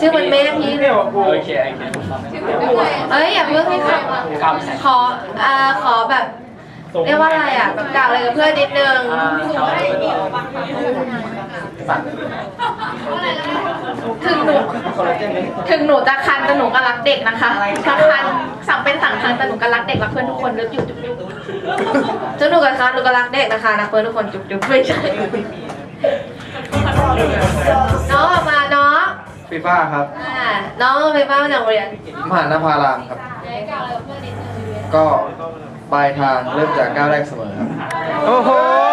ชื่อมันแม่พี่โอเคโอเคเอ้ยอย่าเพิ่งให้ขับขออ่าขอแบบเรียกว่าอะไรอะแบบกล่าวอะไรกับเพื่อนนิดนึงถึงหนูถึงหนูจะคันแต่หนูก็รักเด็กนะคะถ้าคันสั่งเป็นสั่งคันแต่หนูก็รักเด็กรักเพื่อนทุกคนเลิฟอยู่จุ๊บจุ๊บจนหนูกับคันหนูก็รักเด็กนะคะรักเพื่อนทุกคนจุ๊บจุ๊บไม่ใช่น้องออกมาน้อง ฟีฟ่าครับอ่าน้องไปบ้านมาจากโรงเรียนมหานภารามครับ ไหนกล่าวอะไรกับเพื่อนนิดนึง ก็ปลายทางเริ่มจากก้าวแรกเสมอครับ โอ้โหห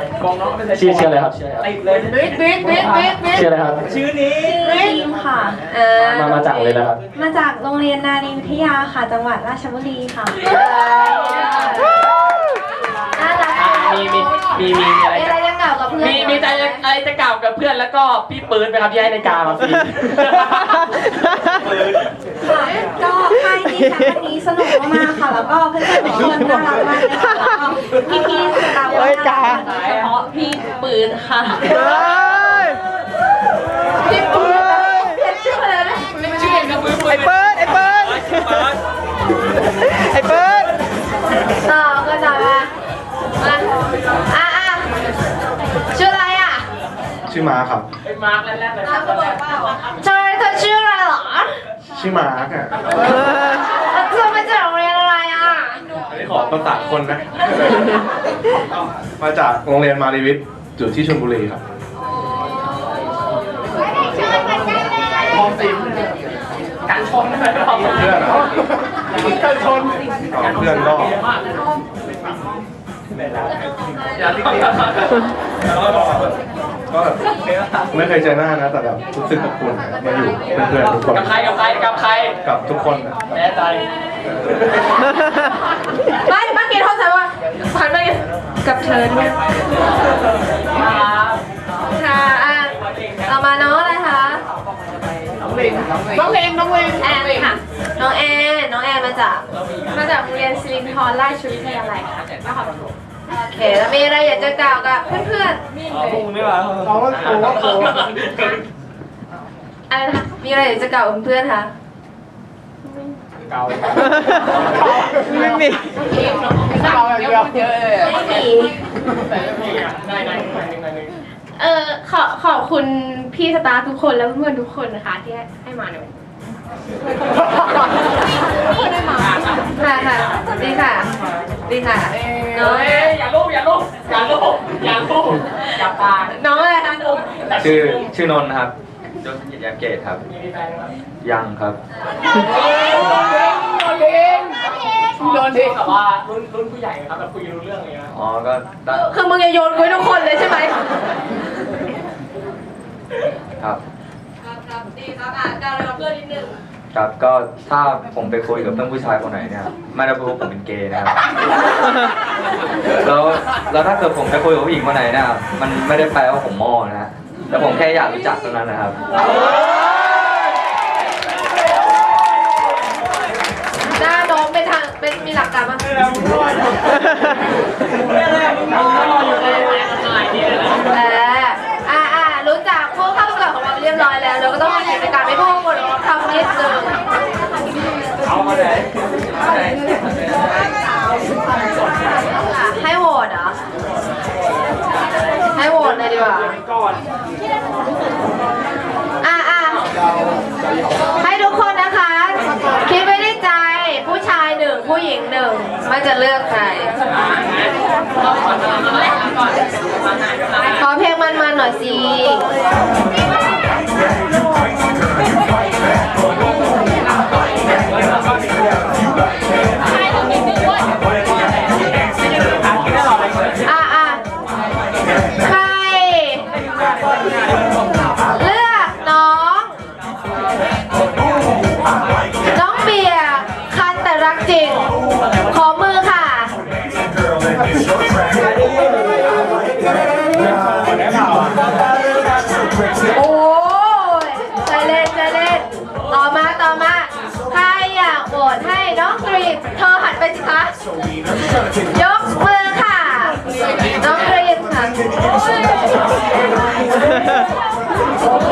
นิกชื่อชื่ออะไรครับชื่ออะไรครับนิกนิกนิกนิกนิกชื่ออะไรครับ ชื่อนี้นิกทีมค่ะเออมามาจากเลยนะครับ มาจากโรงเรียนนารีวิทยาค่ะ จังหวัดราชบุรีค่ะน่ารักอ่ามีมีมีมีมีอะไรมีอะไรจะจะกล่าวกับเพื่อนมีมีใจอะ ไรจะกล่าวกับเพื่อนแล้วก็พี่ปืนไหมครับที่ให้นาฬิกามาฟรี ค่ะก็ค่ายนี้ค่ะวันนี้สนุกมากๆค่ะ แล้วก็เพื่อนๆทุกคนน่ารักมากเลยค่ะแล้วก็พี่ๆสตาร์วอร์น่ารักมากโดยเฉพาะพี่ปืนค่ะเฮ้ยพี่ปืนเห็นชื่ออะไรนะไอ้เปิดไอ้เปิด ชื่อม้าครับ เป็นมาร์กแรกๆเลยครับเธอเธอชื่ออะไรเหรอชื่อม้าอะแล้วเธอมาจากโรงเรียนอะไรอะ อันนี้ขอประสานคนนะ มาจากโรงเรียนมารีวิทย์อยู่ที่ชลบุรีครับการชนนะครับเพื่อนอะการชนเพื่อนก็ อย่าที่ ก็แบบไม่เคยเจอหน้านะ แต่แบบรู้สึกอบอุ่นนะมาอยู่เพื่อนๆทุกคนกับใครกับใครกับใครกับทุกคนนะแน่ใจไม่เมื่อกี้เขาใจว่าพันไปกับเธอด้วยค่ะอะต่อมาน้องอะไรคะน้องเลงน้องเลงแอนค่ะ น้องแอนน้องแอนมาจากมาจากโรงเรียนสิรินทรราชวิทยาลัยค่ะนครปฐม โอเคแล้วมีอะไรอยากจะกล่าวกับเพื่อนๆพุงนี่หว่าเอาว่าโตว่าโตอะไรนะมีอะไรอยากจะกล่าวกับเพื่อนๆคะไม่มีไม่มีเออขอขอบคุณพี่สตาฟทุกคนและเพื่อนๆทุกคนนะคะที่ให้มาในวันนี้ ค่ะค่ะดีค่ะดีค่ะเอ้ยอย่าลู ย่าลูบอย่าปาน้องอะไรคะชื่อชื่อนนท์ครับยศยาเกตครับ มีแฟนไหมครับยังครับ โดนทีแบบว่ารุ่นรุ่นผู้ใหญ่ครับแบบคุยรู้เรื่องอะไรเงี้ยอ๋อ ก็ได้คือมึงจะโยนกูให้ทุกคนเลยใช่ไหม ครับ ครับครับดีครับอะกล่าวอะไรกับเพื่อนนิดนึง ครับ ก็ถ้าผมไปคุยกับเพื่อนผู้ชายคนไหนเนี่ยไม่ได้พูดว่าผมเป็นเกย์นะครับแล้วแล้วถ้าเกิดผมไปคุยกับผู้หญิงคนไหนเนี่ยมันไม่ได้แปลว่าผมโม่นะฮะแต่ผมแค่อยากรู้จักเท่านั้นนะครับ หน้าน้องเป็นทางเป็นมีหลักการมั้ย ลือกใคร ขอเพลงมันๆหน่อยสิ ยกมือค่ะ น้องเรียนค่ะ โอ้โห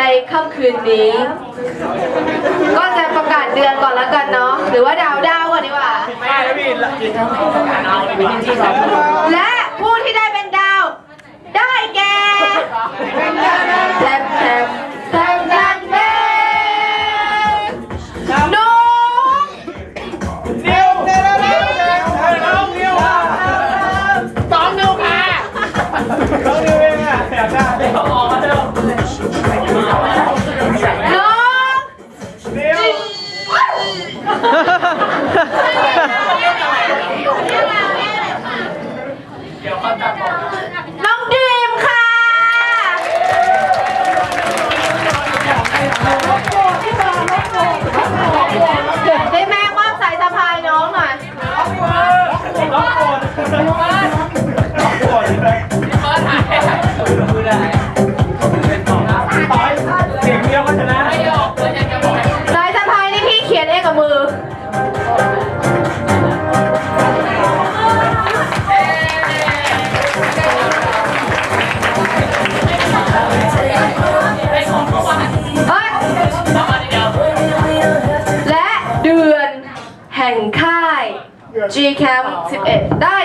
ในค่ำคืนนี้ ก็จะประกาศเดือนก่อนแล้วกันเนาะหรือว่าดาวดาวก่อนดีกว่าและผู้ที่ได้เป็นดาว ได้แก่แทมแทมแทมแทม yang.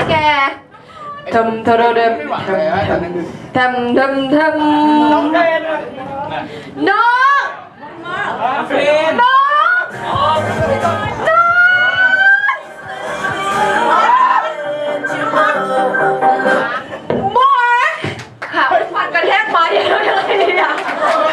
แกทำทำเดิมทำทำทำทำน้องเดนน้องน้องน้องมอค่ะควันกระแทกมาเดี๋ยวยังอะ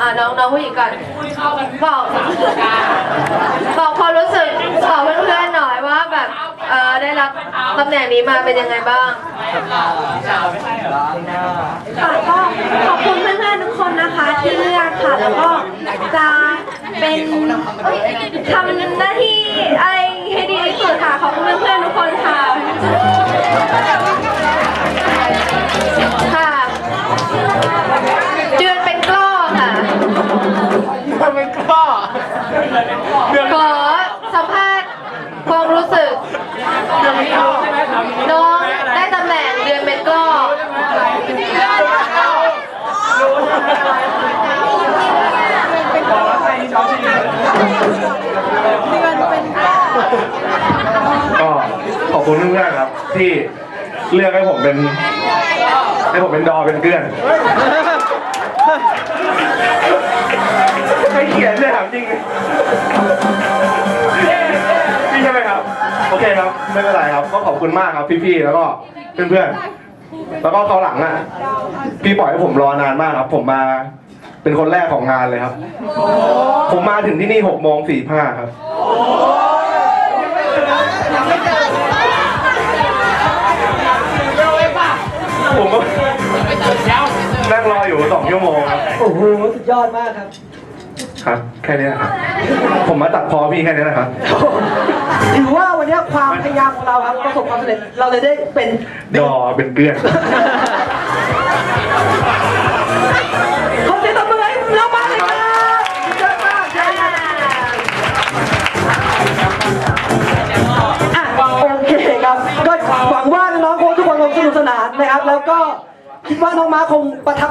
อ่าน้องน้องผู้หญิงก่อนบอกบอกความรู้สึกบอกเพื่อนๆหน่อยว่าแบบเออได้รับตำแหน่งนี้มาเป็นยังไงบ้างค่ะก็ขอบคุณเพื่อนๆทุกคนนะคะที่เลือกค่ะแล้วก็จะเป็นทำหน้าที่อะไรให้ดีที่สุดค่ะขอบคุณเพื่อนๆทุกคนค่ะ คุณเพื่อนๆครับ ที่เลือกให้ผมเป็นให้ผมเป็นดอเป็นเกลื่อนไม่เขียนเลยถามจริงพี่ใช่ไหมครับ โอเคครับ ไม่เป็นไรครับ ก็ขอบคุณมากครับพี่ๆแล้วก็เพื่อนๆ แล้วก็เขาหลังอะ พี่ปล่อยให้ผมรอนานมากครับ ผมมาเป็นคนแรกของงานเลยครับ ผมมาถึงที่นี่หกโมงสี่ห้าครับ ผมก็นั่งรออยู่สองชั่วโมงครับโอ้โหสุดยอดมากครับ ครับ แค่นี้นะครับ ผมมาตัดพอพี่แค่นี้นะครับ ถือว่าวันนี้ความพยายามของเราครับประสบความสำเร็จ เราเลยได้เป็นดอเป็นเกลื่อน นานนะครับ แล้วก็คิดว่าน้องม้าคงประทับ